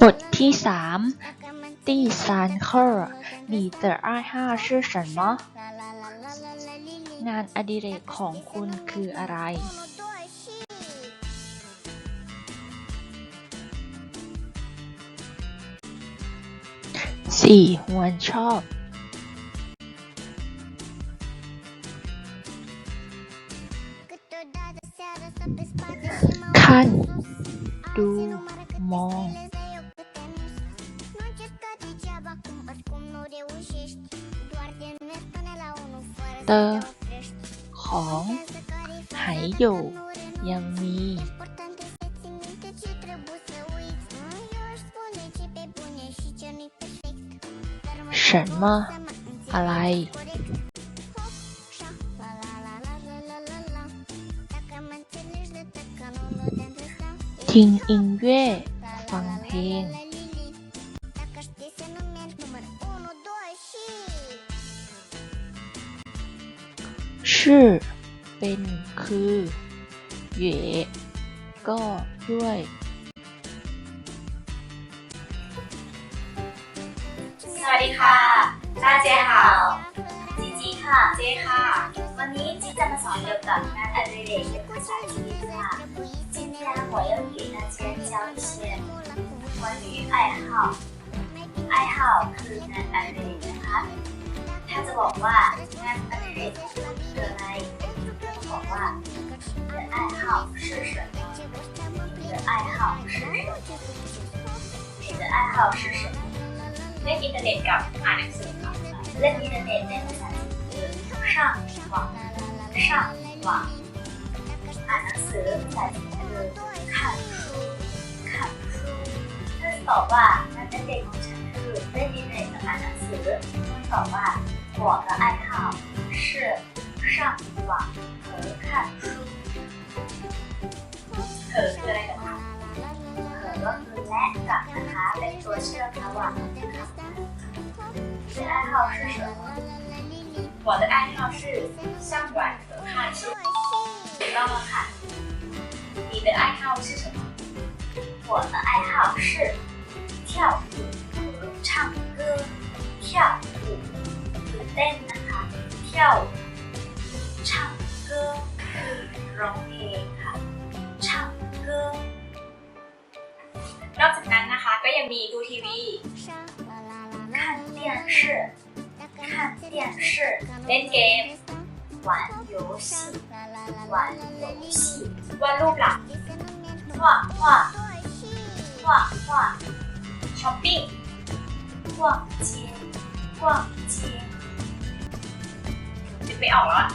บทที่สาม第三课你的爱好是什么งานอดิเรกของคุณคืออะไร สี่หวนชอบ มองเตอของหายอยู่ยังมีฉันมาอะไรทิ้ง音乐 ชื่อเป็นคือเหยก็ด้วย สวัสดีค่ะจ้าเจหาวจีจีค่ะเจค่ะ วันนี้จีจะมาสอนเกี่ยวกับงานอดิเรกเป็นภาษาจีนค่ะ今天我要给大家教一些 要给大家教一些关于爱好爱好คืองานอดิเรกนะคะ ถ้าจะบอกว่างานอดิเรกของคุณคืออะไรก็ต้องบอกว่า你的爱好是什么你的爱好是什么你的爱好是什么เล่นอินเทอร์เน็ตกับอ่านหนังสือค่ะเล่นอินเทอร์เน็ตในภาษาจีนคือ上网上网อ่านหนังสือภาษาจีนคือ看书看书ถ้าจะ ตอบว่างานอดิเรกของฉันคือเล่นอินเทอร์เน็ตกับอ่านหนังสือต้องตอบว่า我的爱好是上网和看书เธอคืออะไรกันคะเธอก็คือและกับนะคะเป็นตัวเชื่อมระหว่างคำ你的爱好是什么？我的爱好是上网 跳舞和唱歌。跳舞คือเต้นนะคะ跳舞唱歌คือร้องเพลงค่ะ唱歌นอกจากนั้นนะคะก็ยังมีดูทีวี 看电视看电视เล่นเกม玩游戏玩游戏วาดรูปหลัก画画画画 ช้อปปิ้งกวางเชียงกวางเชียงนึกไม่ออกแล้วอะ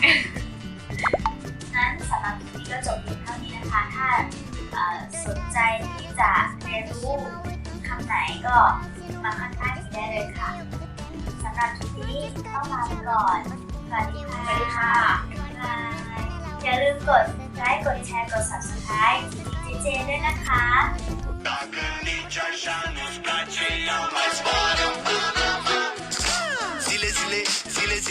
นั้นสำหรับคลิปนี้ก็จบเพียงเท่านี้นะคะ ถ้าสนใจที่จะเรียนรู้คำไหนก็มาค้นหาที่ได้เลยค่ะสำหรับคลิปนี้ต้องลาไปก่อน สวัสดีค่ะสวัสดีค่ะบายอย่าลืมกดไลค์กดแชร์กด subscribe เจเจด้วยนะคะ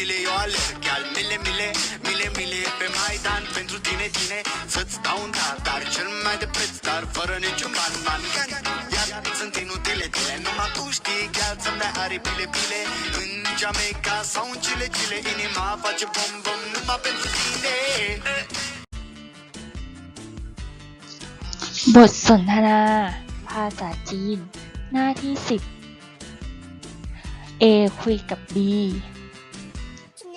zile, eu alerg Chiar mile, mile, mile, mile Pe Maidan pentru tine, tine Să-ți dau un dar, dar cel mai de preț Dar fără niciun ban, ban Iar sunt inutile tine Numai tu știi chiar să-mi dai aripile, pile În Jamaica sau în Chile, Chile Inima face bom, bom Numai pentru tine บทสนทนา ภาษาจีน หน้าที่สิบ A คุยกับ B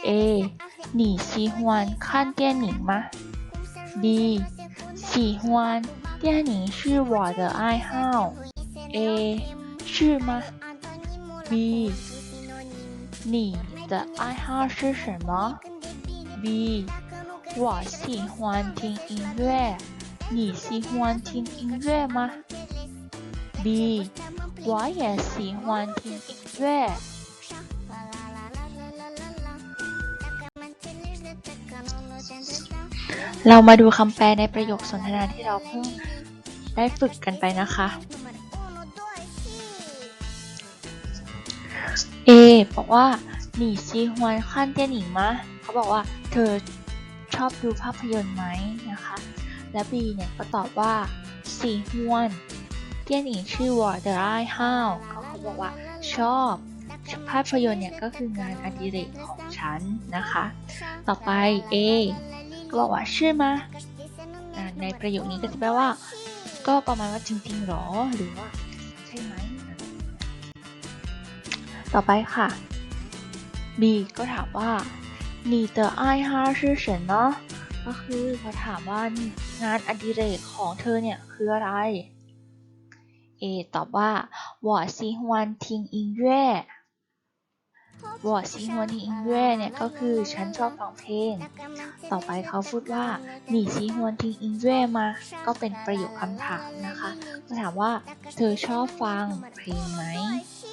A 你喜欢看电影吗？B 喜欢电影是我的爱好。A 是吗？B 你的爱好是什么？B 我喜欢听音乐。你喜欢听音乐吗？B，我也喜欢听音乐。 เรามาดูคำแปลในประโยคสนทนาที่เราเพิ่งได้ฝึกกันไปนะคะ เอ บอกว่าหนีซีฮวนขั้นเตี้ยหนิงมะเขาบอกว่า เธอชอบดูภาพยนตร์ไหมนะคะ และบีเนี่ยก็ตอบว่าซีฮวนเตี้ยหนิงชื่อวอาเดอะไอฮาวเขาบอกว่าชอบภาพยนตร์เนี่ยก็คืองานอดิเรกของฉันนะคะ ต่อไป A ก็บอกว่าชื่อมาอ่าในประโยคนี้ก็จะแปลว่า ก็ประมาณว่าจริงๆหรอ หรือว่าใช่ไหมอะไรแบบนี้ต่อไปค่ะ B ก็ถามว่า你的爱好是什么ก็คือเขาถามว่างานอดิเรกของเธอเนี่ยคืออะไร A ตอบว่า我喜欢听音乐 วอร์ชิงวันนี้อิงเว่เนี่ยก็คือฉันชอบฟังเพลง ต่อไปเขาพูดว่าหนีชิงวันทิ้งอิงเว่มา ก็เป็นประโยคคำถามนะคะก็ถามว่าเธอชอบฟังเพลงไหม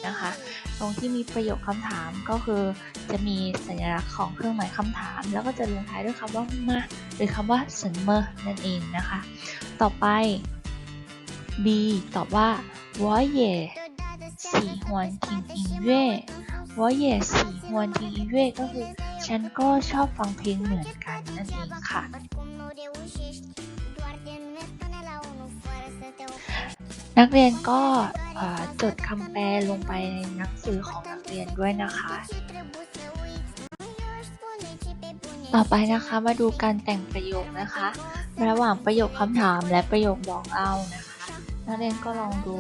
นะคะ ตรงที่มีประโยคคำถามก็คือจะมีสัญลักษณ์ของเครื่องหมายคำถาม แล้วก็จะลงท้ายด้วยคำว่ามาหรือคำว่าสันเมอนั่นเองนะคะ ต่อไป B ตอบว่าว่าเย่สี่หวนทิ้งอิงเว่ 我也喜欢听音乐ก็คือ ฉันก็ชอบฟังเพลงเหมือนกันนั่นเองค่ะ นักเรียนก็เอ่อจดคำแปลลงไปในหนังสือของนักเรียนด้วยนะคะ ต่อไปนะคะมาดูการแต่งประโยคนะคะ ระหว่างประโยคคำถามและประโยคบอกเล่านะคะ นักเรียนก็ลองดู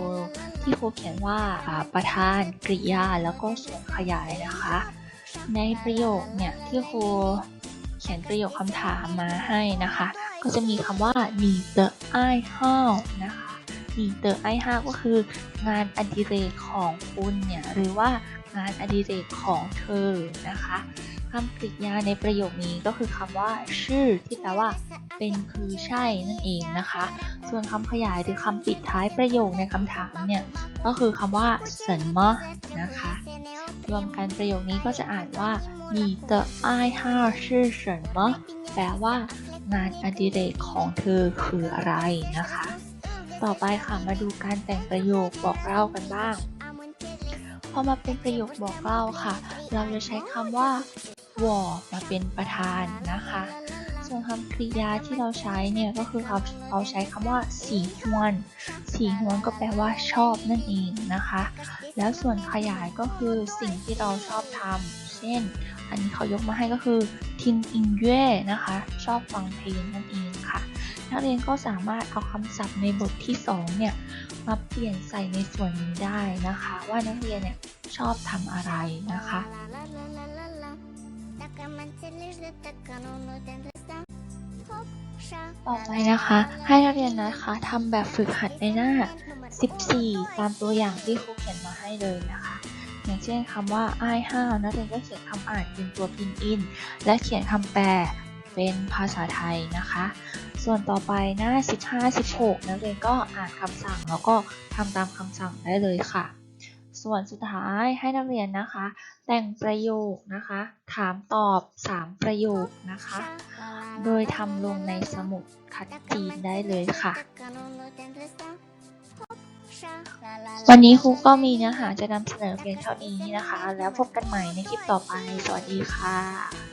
ที่ครูเขียนว่าประธานกริยาแล้วก็ส่วนขยายนะคะ ในประโยคเนี่ยที่ครูเขียนประโยคคำถามมาให้นะคะ ก็จะมีคำว่าหนีเตอร์ไอห้านะคะหนีเตอร์ไอห้าก็คืองานอดิเรกของคุณเนี่ยหรือว่างานอดิเรกของเธอนะคะ คำกริยาในประโยคนี้ก็คือคำว่า ชื่อ ที่แปลว่า เป็นคือใช่นั่นเองนะคะ ส่วนคำขยายหรือคำปิดท้ายประโยคในคำถามเนี่ยก็คือคำว่าสันมะนะคะรวมกันประโยคนี้ก็จะอ่านว่ามีเตอไอห้าชื่อเฉินมะแปลว่างานอดิเรกของเธอคืออะไรนะคะ ต่อไปค่ะมาดูการแต่งประโยคบอกเล่ากันบ้าง พอมาเป็นประโยคบอกเล่าค่ะ เราจะใช้คำว่า วอมาเป็นประธานนะคะ ส่วนคำกริยาที่เราใช้เนี่ยก็คือเราเราใช้คำว่าสีฮวนสีฮวนก็แปลว่าชอบนั่นเองนะคะ แล้วส่วนขยายก็คือสิ่งที่เราชอบทำเช่น อันนี้เขายกมาให้ก็คือทิงอิงเย่นะคะ ชอบฟังเพลงนั่นเองค่ะ นักเรียนก็สามารถเอาคำศัพท์ในบทที่2เนี่ยมาเปลี่ยนใส่ในส่วนนี้ได้นะคะ ว่านักเรียนเนี่ยชอบทำอะไรนะคะ ต่อไปนะคะ ให้นักเรียนนะคะทำแบบฝึกหัดในหน้า 14 ตามตัวอย่างที่ครูเขียนมาให้เลยนะคะ อย่างเช่นคำว่า I have นักเรียนก็เขียนคำอ่านเป็นตัวพินอิน และเขียนคำแปลเป็นภาษาไทยนะคะ ส่วนต่อไปหน้า 15-16 นักเรียนก็อ่านคำสั่งแล้วก็ทำตามคำสั่งได้เลยค่ะ ส่วนสุดท้ายให้นักเรียนนะคะ แต่งประโยคนะคะ ถามตอบ 3 ประโยคนะคะ โดยทำลงในสมุดคัดจีนได้เลยค่ะ วันนี้ครูก็มีเนื้อหาจะนำเสนอเพียงเท่านี้นะคะ แล้วพบกันใหม่ในคลิปต่อไป สวัสดีค่ะ